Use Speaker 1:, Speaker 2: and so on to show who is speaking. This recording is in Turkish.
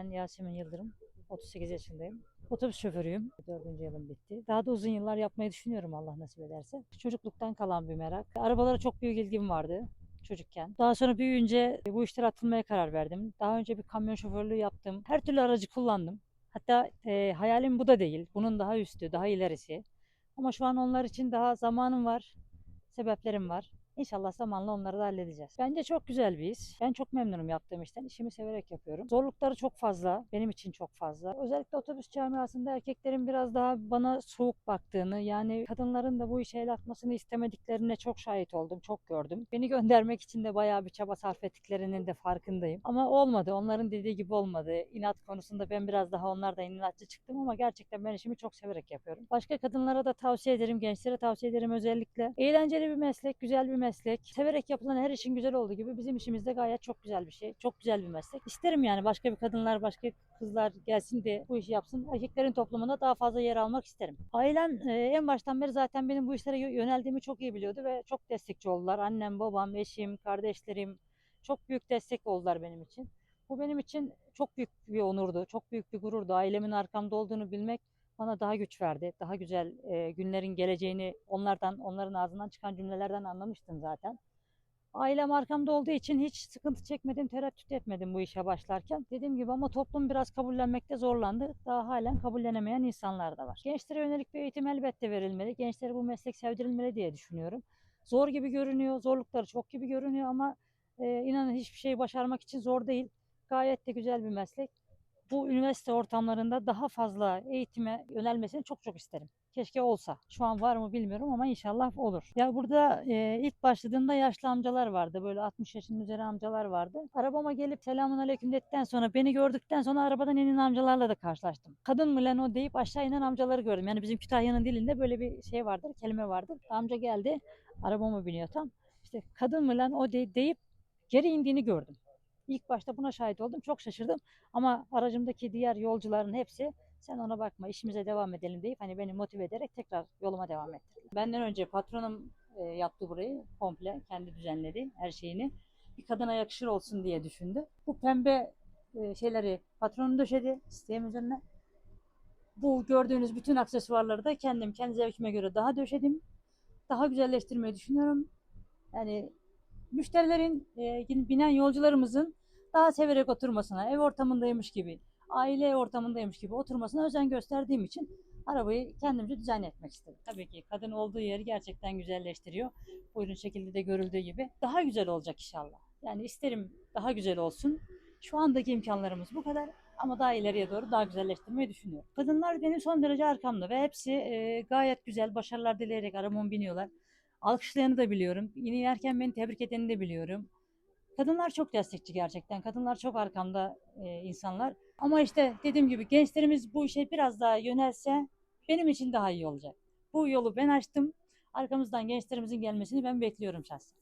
Speaker 1: Ben Yasemin Yıldırım. 38 yaşındayım. Otobüs şoförüyüm. Dördüncü yılım bitti. Daha da uzun yıllar yapmayı düşünüyorum Allah nasip ederse. Çocukluktan kalan bir merak. Arabalara çok büyük ilgim vardı çocukken. Daha sonra büyüyünce bu işlere atılmaya karar verdim. Daha önce bir kamyon şoförlüğü yaptım. Her türlü aracı kullandım. Hatta e, hayalim bu da değil. Bunun daha üstü, daha ilerisi. Ama şu an onlar için daha zamanım var, sebeplerim var. İnşallah zamanla onları da halledeceğiz. Bence çok güzel bir iş. Ben çok memnunum yaptığım işten. İşimi severek yapıyorum. Zorlukları çok fazla. Benim için çok fazla. Özellikle otobüs camiasında erkeklerin biraz daha bana soğuk baktığını, yani kadınların da bu işe el atmasını istemediklerine çok şahit oldum, çok gördüm. Beni göndermek için de bayağı bir çaba sarf ettiklerinin de farkındayım. Ama olmadı. Onların dediği gibi olmadı. İnat konusunda ben biraz daha onlardan inatçı çıktım ama gerçekten ben işimi çok severek yapıyorum. Başka kadınlara da tavsiye ederim, gençlere tavsiye ederim özellikle. Eğlenceli bir meslek, güzel bir meslek. Severek yapılan her işin güzel olduğu gibi bizim işimiz de gayet çok güzel bir şey. Çok güzel bir meslek. İsterim yani başka bir kadınlar, başka kızlar gelsin de bu işi yapsın. Erkeklerin toplumunda daha fazla yer almak isterim. Ailem e, en baştan beri zaten benim bu işlere yö- yöneldiğimi çok iyi biliyordu ve çok destekçi oldular. Annem, babam, eşim, kardeşlerim çok büyük destek oldular benim için. Bu benim için çok büyük bir onurdu, çok büyük bir gururdu. Ailemin arkamda olduğunu bilmek bana daha güç verdi. Daha güzel e, günlerin geleceğini onlardan, onların ağzından çıkan cümlelerden anlamıştım zaten. Ailem arkamda olduğu için hiç sıkıntı çekmedim, tereddüt etmedim bu işe başlarken. Dediğim gibi ama toplum biraz kabullenmekte zorlandı. Daha halen kabullenemeyen insanlar da var. Gençlere yönelik bir eğitim elbette verilmeli. Gençlere bu meslek sevdirilmeli diye düşünüyorum. Zor gibi görünüyor, zorlukları çok gibi görünüyor ama e, inanın hiçbir şey başarmak için zor değil. Gayet de güzel bir meslek. Bu üniversite ortamlarında daha fazla eğitime yönelmesini çok çok isterim. Keşke olsa. Şu an var mı bilmiyorum ama inşallah olur. Ya burada e, ilk başladığımda yaşlı amcalar vardı. Böyle 60 yaşının üzeri amcalar vardı. Arabama gelip selamun aleyküm dedikten sonra beni gördükten sonra arabadan inen amcalarla da karşılaştım. Kadın mı lan o deyip aşağı inen amcaları gördüm. Yani bizim Kütahya'nın dilinde böyle bir şey vardır, kelime vardır. Amca geldi, arabama biniyor tam. İşte kadın mı lan o de- deyip geri indiğini gördüm. İlk başta buna şahit oldum. Çok şaşırdım. Ama aracımdaki diğer yolcuların hepsi sen ona bakma işimize devam edelim deyip hani beni motive ederek tekrar yoluma devam ettirdiler. Benden önce patronum e, yaptı burayı komple kendi düzenledi her şeyini. Bir kadına yakışır olsun diye düşündü. Bu pembe e, şeyleri patronum döşedi sistem üzerine. Bu gördüğünüz bütün aksesuarları da kendim kendi zevkime göre daha döşedim. Daha güzelleştirmeyi düşünüyorum. Yani müşterilerin, e, binen yolcularımızın daha severek oturmasına, ev ortamındaymış gibi, aile ortamındaymış gibi oturmasına özen gösterdiğim için arabayı kendimce dizayn etmek istedim. Tabii ki kadın olduğu yeri gerçekten güzelleştiriyor. Buyurun şekilde de görüldüğü gibi. Daha güzel olacak inşallah. Yani isterim daha güzel olsun. Şu andaki imkanlarımız bu kadar ama daha ileriye doğru daha güzelleştirmeyi düşünüyorum. Kadınlar benim son derece arkamda ve hepsi e, gayet güzel başarılar dileyerek arabamı biniyorlar. Alkışlayanı da biliyorum. İnerken beni tebrik edeni de biliyorum. Kadınlar çok destekçi gerçekten. Kadınlar çok arkamda e, insanlar. Ama işte dediğim gibi gençlerimiz bu işe biraz daha yönelse benim için daha iyi olacak. Bu yolu ben açtım. Arkamızdan gençlerimizin gelmesini ben bekliyorum şahsen.